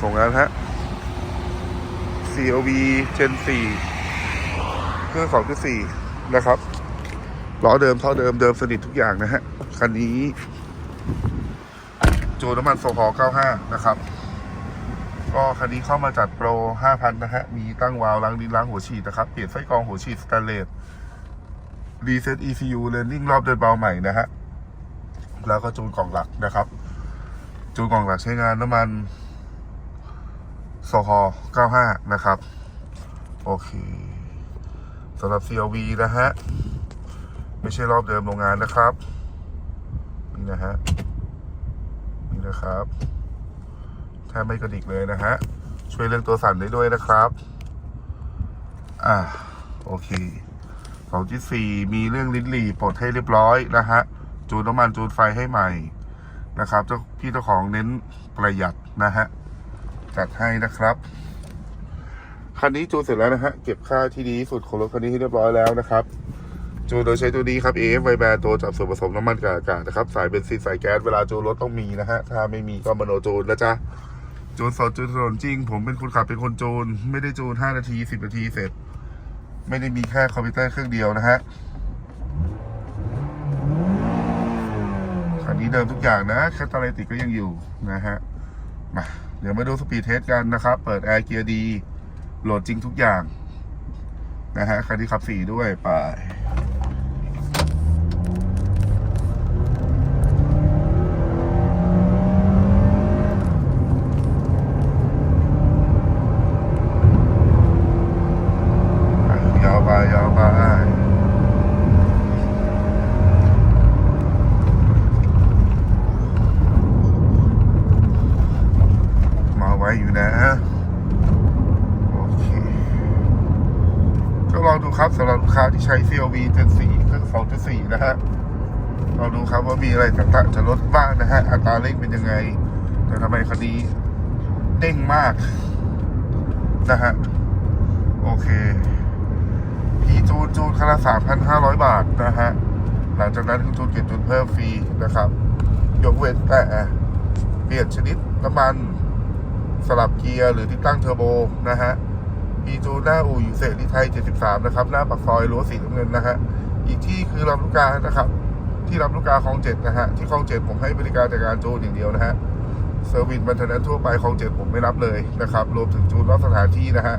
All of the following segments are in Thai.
ส่งงานฮะ COV Gen 4เครื่อง2.4 นะครับล้อเดิมเท่อเดิมเดิมสนิททุกอย่างนะฮะ คันนี้จูนน้ำมันโซฮอล95 นะครับ ก็คันนี้เข้ามาจัดโปร 5,000 นะฮะ มีตั้งวาล์วล้างดินล้างหัวฉีดนะครับ เปลี่ยนไส้กรองหัวฉีดสแตนเลสรีเซ็ต ECU เลนนิ่งรอบเดินเบาใหม่นะฮะ แล้วก็จูนกล่องหลักนะครับ จูนกล่องหลักใช้งานน้ำมัน โซฮอ95 นะครับ โอเคสำหรับ CLV นะฮะ ไม่ใช่รอบเดิมโรงงานนะครับ นี่นะฮะ นี่นะครับแทบไม่กระดิกเลยนะฮะ ช่วยเรื่องตัวสั่นได้ด้วยนะครับ อ่า โอเคสองที่สี่มีเรื่องลิ้นหลีปลดให้เรียบร้อยนะฮะ จูนน้ำมันจูนไฟให้ใหม่นะครับเจ้าพี่เจ้าของเน้นประหยัดนะฮะ จัดให้นะครับคันนี้จูนเสร็จแล้วนะฮะเก็บค่าที่ดีที่สุดของรถคันนี้ให้เรียบร้อยแล้วนะครับ จูนโดยใช้ตัวนี้ครับ AF ไวแบร์ตัวจับส่วนผสมน้ำมันกับอากาศนะครับ สายเบนซินสายแก๊สเวลาจูนรถต้องมีนะฮะถ้าไม่มีก็มโนจูนนะจ๊ะจูนสดจูนถนนจริง ผมเป็นคนขับเป็นคนจูน ไม่ได้จูน 5 นาที 10 นาทีเสร็จ ไม่ได้มีแค่คอมพิวเตอร์เครื่องเดียวนะฮะคันนี้เดิมทุกอย่างนะแคตตาลิติกก็ยังอยู่นะฮะมา เดี๋ยวมาดูสปีดเทสกันนะครับ เปิดแอร์เกียร์ดี โหลดจริงทุกอย่าง นะฮะคันนี้ขับสี่ด้วยไป ยาวไปยาวไปมาไว้อยู่นะโอเค ก็ลองดูครับสำหรับลูกค้าที่ใช้ CLV Gen 4เครื่อง2.4นะฮะลองดูครับว่ามีอะไรต่างๆ จะลดบ้างนะฮะ อัตราเร่งเป็นยังไง แต่ทำไมคันนี้เด้งมาก นะฮะ โอเคพีจูนจูนคันละสามพันห้าร้อยบาทนะฮะ หลังจากนั้นคุณจูนเก็บจูนเพิ่มฟรีนะครับ ยกเว้นแต่เปลี่ยนชนิดน้ำมัน สลับเกียร์หรือที่ตั้งเทอร์โบนะฮะมีจูนหน้าอู่อยู่เสรีไทย 73 นะครับ หน้าปากซอยรั้วสีน้ำเงินนะฮะ อีกที่คือลำลูกกานะครับ ที่ลำลูกกาคลองเจ็ดนะฮะ ที่คลองเจ็ดผมให้บริการจัดการจูนอย่างเดียวนะฮะ เซอร์วิสบันเทนนั้นทั่วไปคลองเจ็ดผมไม่รับเลยนะครับ รวมถึงจูนนอกสถานที่นะฮะ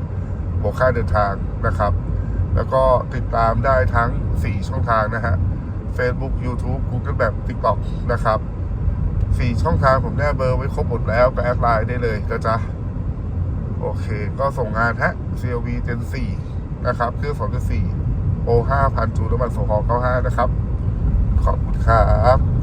บวกค่าเดินทางนะครับ แล้วก็ติดตามได้ทั้ง 4 ช่องทางนะฮะ Facebook YouTube Google แบบ TikTok นะครับ 4 ช่องทางผมแนบเบอร์ไว้ครบหมดแล้วก็แอดไลน์ได้เลยนะจ๊ะโอเค ก็ส่งงานฮะ CLV Gen 4นะครับเครื่อง2.4 O 5,000จูน้ำมันโซฮอล95 นะครับ ขอบคุณครับ